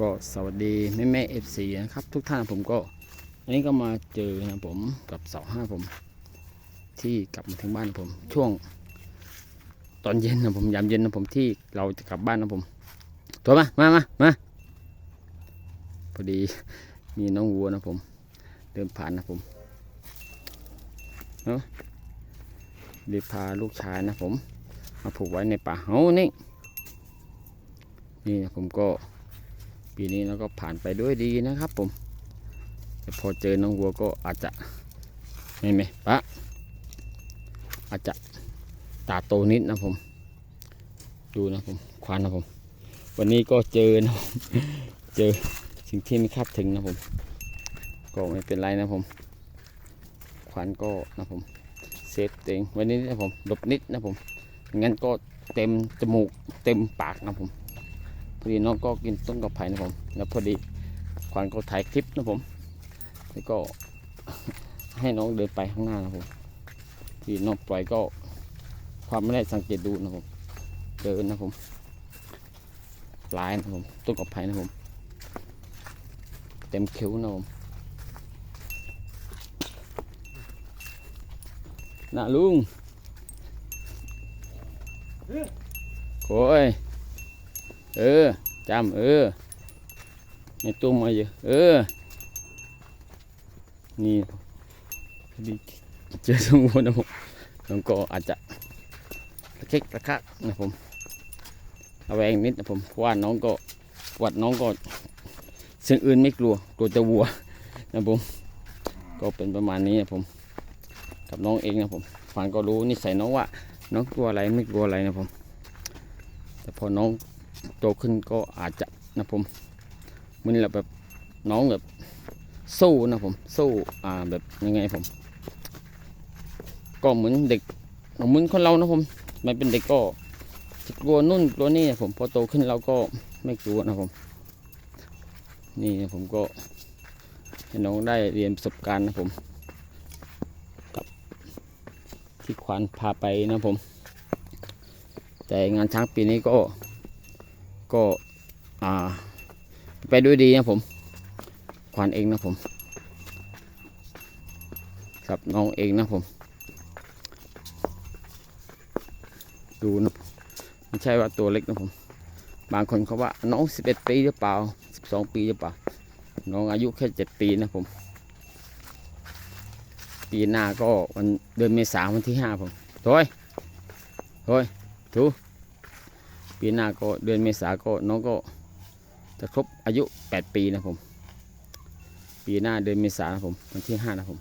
ก็สวัสดีแม่แม่เอฟซีนะครับ ทุกท่านผมก็อันนี้ก็มาเจอนะผมกับเสาห้าผม ที่กลับมาถึงบ้านผม ช่วง ตอนเย็นนะผมยามเย็นนะผมที่เราจะกลับบ้านนะผมโทรมามามามาพอดีมีน้องวัวนะผม เดินผ่านนะผมเนาะเดี๋ยวพาลูกชายนะผม มาผูกไว้ในป่าเฮานี่นี่นะผมก็ ปีนี้เราก็ผ่านไปด้วยดีนะครับ ผม แต่พอเจอน้องวัวก็อาจจะไม่ไหมปะอาจจะตาโตนิดนะผม ดูนะผมควานนะผม วันนี้ก็เจอนะเจอสิ่งที่ไม่คาดถึงนะผม ก็ไม่เป็นไรนะผมควันก็นะผมเซฟตัวเองวันนี้นะผมหลบนิดนะผมงั้นก็เต็มจมูกเต็มปากนะผม อดีน้องก็กินต้นกระไผ่นะผมแล้วพอดีขวัญก็ถ่ายคลิปนะผมแล้วก็ให้น้องเดินไปข้างหน้านะผมพอดีน้องปล่อยก็ความไม่ได้สังเกตดูนะผมเดินนะผมปลายนะผมต้นกระไผ่นะผมเต็มคิ้วนะผมน่าลุงโอ้ย เออจำเออในตุ้มมาเยอะเออ นี่ดีเจอสมุนนะผมน้องก็อาจจะระเค็กระคักนะผมระแวงนิดนะผมเพราะว่าน้องก็วัดน้องก็สิ่งอื่นไม่กลัวกลัวจะวัวนะผมก็เป็นประมาณนี้นะผมกับน้องเองนะผมฟังก็รู้นิสัยน้องว่า น้องกลัวอะไรไม่กลัวอะไรนะผม แต่พอน้อง โตขึ้นก็อาจจะนะผมมันแบบน้องแบบสู้นะผมสู้อ่าแบบยังไงผม ก็เหมือนเด็กเหมือนคนเรานะผมไม่เป็นเด็กก็กลัวนู่นกลัวนี่นะผมพอโตขึ้นเราก็ไม่กลัวนะผม นี่นะผมก็ให้น้องได้เรียนประสบการณ์นะผมกับที่ควานพาไปนะผม แต่งานช้างปีนี้ก็ ก็อ่า ไปด้วยดีนะผม ควานเองนะผม ครับน้องเองนะผม ดูนะไม่ใช่ว่าตัวเล็กนะผม บางคนเขาว่าน้อง 11 ปีหรือเปล่า 12 ปีหรือเปล่า น้องอายุแค่ 7 ปีนะผม ปีหน้าก็วันเดือนเมษาวันที่ 5 ผมโถยโถยถู ปีหน้าก็เดือนเมษาก็น้องก็จะครบอายุ 8 ปีนะผม ปีหน้าเดือนเมษานะผมวันที่ 5 นะผม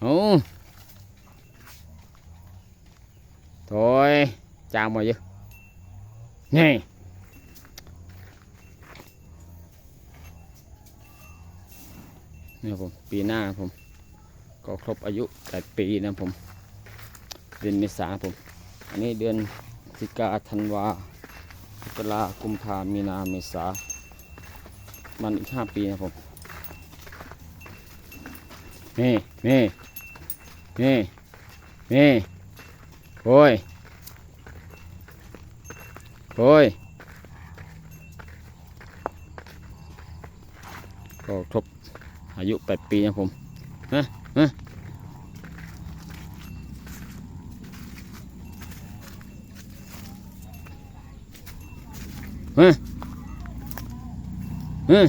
โอ้ถอยจางมาเยอะนี่นี่ผมปีหน้าผม ก็ครบอายุ 8 ปีนะผม เดือนเมษาผม อันนี้เดือน ศิกาธันวากรากุมภามีนาเมษา มันอีกห้าปีนะผม นี่นี่นี่นี่โอ้ยโอ้ยก็ครบอายุแปดปีนะผม ฮะ ฮะ เฮ้ยเฮ้ย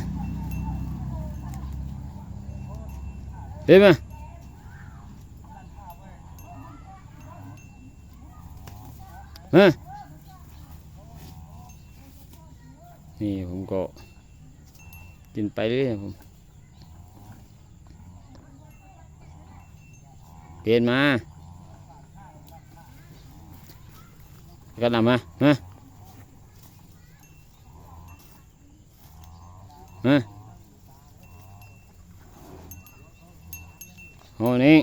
เห็นไหมเฮ้ยนี่ผมก็กินไปเรื่ยผมเปลี่ยนมา cái làm ha ha มาฮะโอ้นี่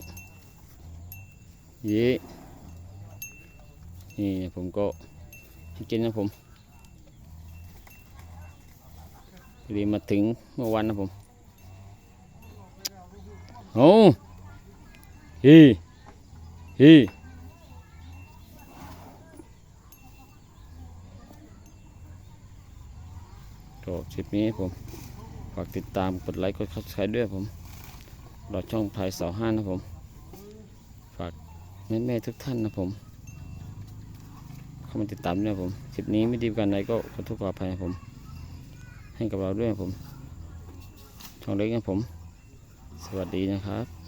ยี่นี่ผมก็กินนะผมพอดีมาถึงเมื่อวันนะผม โอ้ฮีฮีโถก็คลิปนี้ผม ฝากติดตามกดไลค์กดซับสไครต์ด้วยผมรอช่องพายเสาห้านะผม ฝากแม่ๆทุกท่านนะผม เข้ามาติดตามด้วยนะผมคลิปนี้ไม่ดีกันไหนก็ขอโทษขออภัยผม ให้กับเราด้วยผม ช่องเล็กนะผม สวัสดีนะครับ